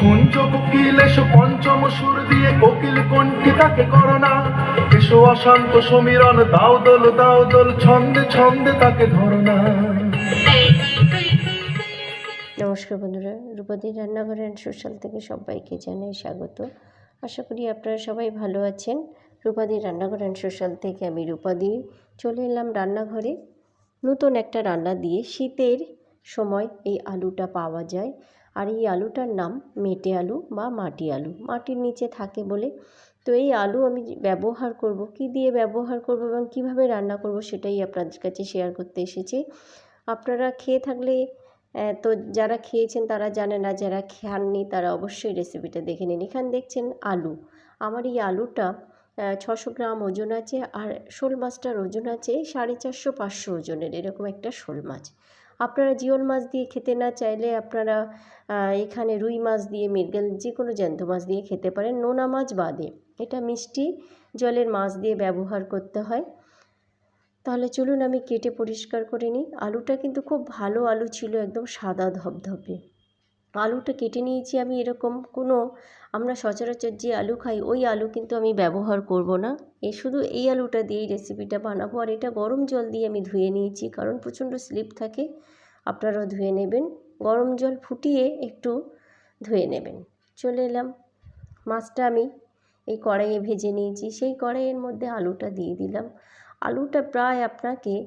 কুঞ্জ কোকিল, এসো পঞ্চম সুর দিয়ে কোকিল তাকে করোনা। এসো অশান্ত সমীরণ, দাও দাও ছন্দে ছন্দে তাকে ধরনা। নমস্কার বন্ধুরা রূপদীর রান্নাঘর অ্যান্ড সোশ্যাল থেকে সবাইকে জানাই স্বাগত। আশা করি আপনারা সবাই ভালো আছেন। রূপাদির রান্নাঘর অ্যান্ড সোশ্যাল থেকে আমি রূপাদি। চলে এলাম রান্নাঘরে। নতুন একটা রান্না দিয়ে শীতের সময় এই আলুটা পাওয়া যায়। আর এই আলুটার নাম মেটে আলু বা মাটি আলু। মাটির নিচে থাকে বলে। তো এই আলু আমি ব্যবহার করব, কি দিয়ে ব্যবহার করব এবং কীভাবে রান্না করব সেটাই আপনাদের কাছে শেয়ার করতে এসেছি। আপনারা খেয়ে থাকলে তো যারা খেয়েছেন তারা জানে না, যারা খাননি তারা অবশ্যই রেসিপিটা দেখে নিন। এখানে দেখছেন আলু। আমার এই আলুটা ছশো গ্রাম ওজন আছে আর শোল মাছটার ওজন আছে সাড়ে চারশো পাঁচশো ওজনের, এরকম একটা শোল মাছ। আপনারা জিওল মাছ দিয়ে খেতে না চাইলে আপনারা এখানে রুই মাছ দিয়ে, মৃগেল যে কোনো জ্যান্ত মাছ দিয়ে খেতে পারেন। নোনা মাছ বাদে। এটা মিষ্টি জলের মাছ দিয়ে ব্যবহার করতে হয়। তাহলে চলুন আমি কেটে পরিষ্কার করে নিই। আলুটা কিন্তু খুব ভালো আলু ছিল, একদম সাদা ধবধবে। আলুটা কেটে নিয়েছি আমি এরকম কোনো, আমরা সচরাচর যে আলু খাই, ওই আলু কিন্তু আমি ব্যবহার করব না। এই শুধু এই আলুটা দিয়েই রেসিপিটা বানাবো, আর এটা গরম জল দিয়ে আমি ধুয়ে নিয়েছি, কারণ প্রচণ্ড স্লিপ থাকে, আপনারাও ধুয়ে নেবেন। গরম জল ফুটিয়ে একটু ধুয়ে নেবেন। চলে এলাম, মাছটা আমি এই কড়াইয়ে ভেজে নিয়েছি, সেই কড়াইয়ের মধ্যে আলুটা দিয়ে দিলাম। আলুটা প্রায় আপনাকে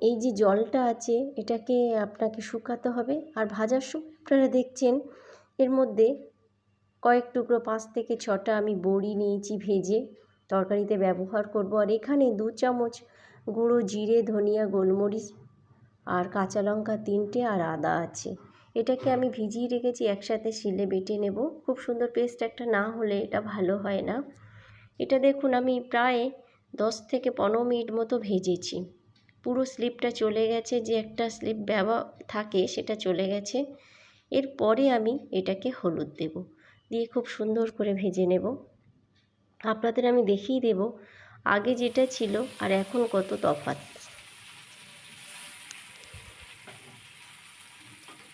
এই যে জলটা আছে, এটাকে আপনাকে শুকাতে হবে। আর ভাজার সময় আপনারা দেখছেন, এর মধ্যে কয়েক টুকরো পাঁচ থেকে ছটা আমি বড়ি নিয়েছি ভেজে, তরকারিতে ব্যবহার করব। আর এখানে দু চামচ গুঁড়ো জিরে, ধনিয়া, গোলমরিচ আর কাঁচা লঙ্কা তিনটে আর আদা আছে। এটাকে আমি ভিজিয়ে রেখেছি, একসাথে শিলে বেটে নেব। খুব সুন্দর পেস্ট একটা না হলে এটা ভালো হয় না। এটা দেখুন, আমি প্রায় দশ থেকে পনেরো মিনিট মতো ভেজেছি। পুরো স্লিপটা চলে গেছে, যে একটা স্লিপ ব্যবহার থাকে সেটা চলে গেছে। এরপরে আমি এটাকে হলুদ দেব। দিয়ে খুব সুন্দর করে ভেজে নেব। আপনাদের আমি দেখিয়ে দেব আগে যেটা ছিল আর এখন কত তফাৎ।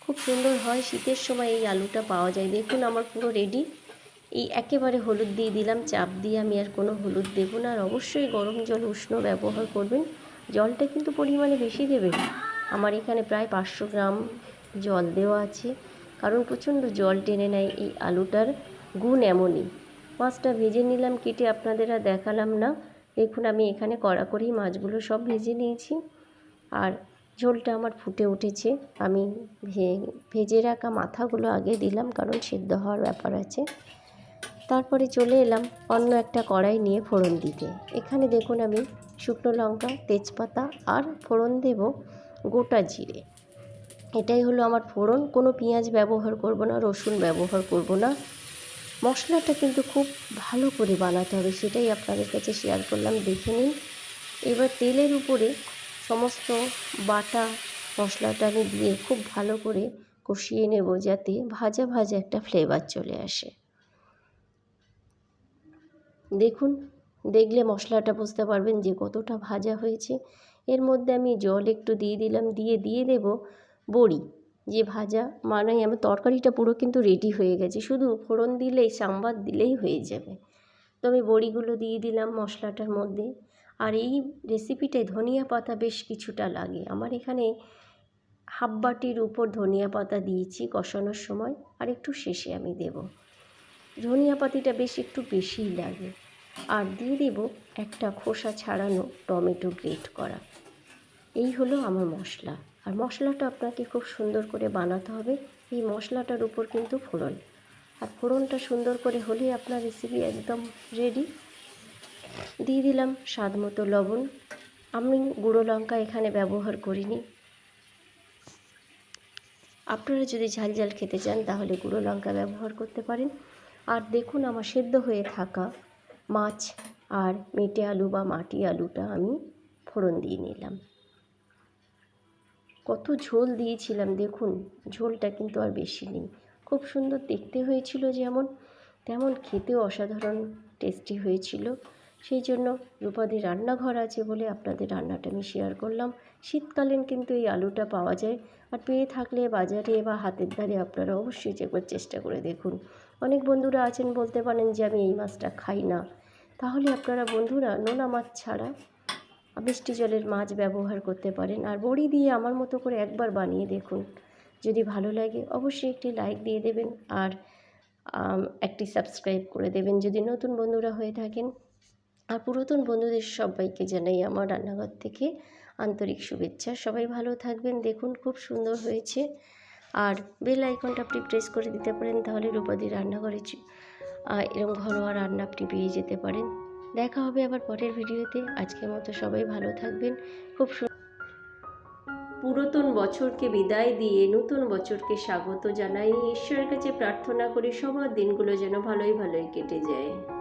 খুব সুন্দর হয় শীতের সময় এই আলুটা পাওয়া যায়। দেখুন আমার পুরো রেডি। এই একেবারে হলুদ দিয়ে দিলাম। চাপ দিয়ে আমি আর কোনো হলুদ দেবো না। আর অবশ্যই গরম জল উষ্ণ ব্যবহার করবেন। জলটা কিন্তু পরিমাণে বেশি দেবেন আমার এখানে প্রায় পাঁচশো গ্রাম জল দেওয়া আছে। কারণ প্রচণ্ড জল টেনে নেয় এই আলুটার গুণ এমনই। মাছটা ভেজে নিলাম, কেটে আপনাদের আর দেখালাম না। দেখুন, আমি এখানে কড়া করেই মাছগুলো সব ভেজে নিয়েছি। আর ঝোলটা আমার ফুটে উঠেছে। আমি ভেজে রাখা মাথাগুলো আগে দিলাম, কারণ সেদ্ধ হওয়ার ব্যাপার আছে। তারপরে চলে এলাম অন্য একটা কড়াই নিয়ে ফোড়ন দিতে। এখানে দেখুন, আমি শুকনো লঙ্কা, তেজপাতা আর ফোড়ন দেব গোটা জিরে। এটাই হলো আমার ফোড়ন। কোনো পেঁয়াজ ব্যবহার করব না, রসুন ব্যবহার করব না। মশলাটা কিন্তু খুব ভালো করে বানাতে হবে, সেটাই আপনাদের কাছে শেয়ার করলাম, দেখে নিন। এবার তেলের উপরে সমস্ত বাটা মশলাটা আমি দিয়ে খুব ভালো করে কষিয়ে নেব যাতে ভাজা ভাজা একটা ফ্লেভার চলে আসে। দেখুন দেখলে মশলাটা বুঝতে পারবেন যে কতটা ভাজা হয়েছে। এর মধ্যে আমি জল একটু দিয়ে দিলাম, দিয়ে দিয়ে দেব বড়ি। যে ভাজা মানে আমার তরকারিটা পুরো কিন্তু রেডি হয়ে গেছে। শুধু ফোড়ন দিলেই, সাম্বার দিলেই হয়ে যাবে। তো আমি বড়িগুলো দিয়ে দিলাম মশলাটার মধ্যে। আর এই রেসিপিটায় ধনিয়া পাতা বেশ কিছুটা লাগে। আমার এখানে হাফ বাটির উপর ধনিয়া পাতা দিয়েছি কষানোর সময়। আর একটু শেষে আমি দেব। ধনিয়া পাতিটা বেশ একটু বেশিই লাগে। আর দিয়ে দেব একটা খোসা ছাড়ানো টমেটো গ্রেট করা। এই হলো আমার মশলা। আর মশলাটা আপনাকে খুব সুন্দর করে বানাতে হবে। এই মশলাটার উপর কিন্তু ফোড়ন। আর ফোড়নটা সুন্দর করে হলেই আপনার রেসিপি একদম রেডি দিয়ে দিলাম স্বাদ মতো লবণ। আমি গুঁড়ো লঙ্কা এখানে ব্যবহার করিনি। আপনারা যদি ঝাল ঝাল খেতে চান তাহলে গুঁড়ো লঙ্কা ব্যবহার করতে পারেন। আর দেখুন আমার সেদ্ধ হয়ে থাকা মাছ আর মেটে আলু বা মাটি আলুটা আমি ফোড়ন দিয়ে নিলাম। কত ঝোল দিয়েছিলাম, দেখুন, ঝোলটা কিন্তু আর বেশি নেই। খুব সুন্দর দেখতে হয়েছিল যেমন, তেমন খেতেও অসাধারণ টেস্টি হয়েছিল। সেই জন্য রূপাদির রান্নাঘর আছে বলে আপনাদের রান্নাটা আমি শেয়ার করলাম। শীতকালীন কিন্তু এই আলুটা পাওয়া যায়। আর পেয়ে থাকলে বাজারে বা হাতের ধারে আপনারা অবশ্যই একবার চেষ্টা করে দেখুন। অনেক বন্ধুরা আছেন, বলতে পারেন যে আমি এই মাছটা খাই না। তাহলে আপনারা বন্ধুরা নোনা মাছ ছাড়া মিষ্টি জলের মাছ ব্যবহার করতে পারেন। আর বড়ি দিয়ে আমার মতো করে একবার বানিয়ে দেখুন। যদি ভালো লাগে অবশ্যই একটি লাইক দিয়ে দেবেন আর একটি সাবস্ক্রাইব করে দেবেন যদি নতুন বন্ধুরা হয়ে থাকেন। আর পুরাতন বন্ধুদের সবাইকে জানাই আমার রান্নাঘর থেকে আন্তরিক শুভেচ্ছা। সবাই ভালো থাকবেন, দেখুন খুব সুন্দর হয়েছে। আর বেল আইকনটা আপনি প্রেস করে দিতে পারেন, তাহলে রূপাদি রান্নাঘরে এরকম ঘরোয়া রান্না আপনি পেয়ে যেতে পারেন। দেখা হবে আবার পরের ভিডিওতে। আজকের মতো সবাই ভালো থাকবেন। খুব পুরাতন বছরকে বিদায় দিয়ে নতুন বছরকে স্বাগত জানাই। ঈশ্বরের কাছে প্রার্থনা করি, সবার দিনগুলো যেন ভালোই ভালোই কেটে যায়।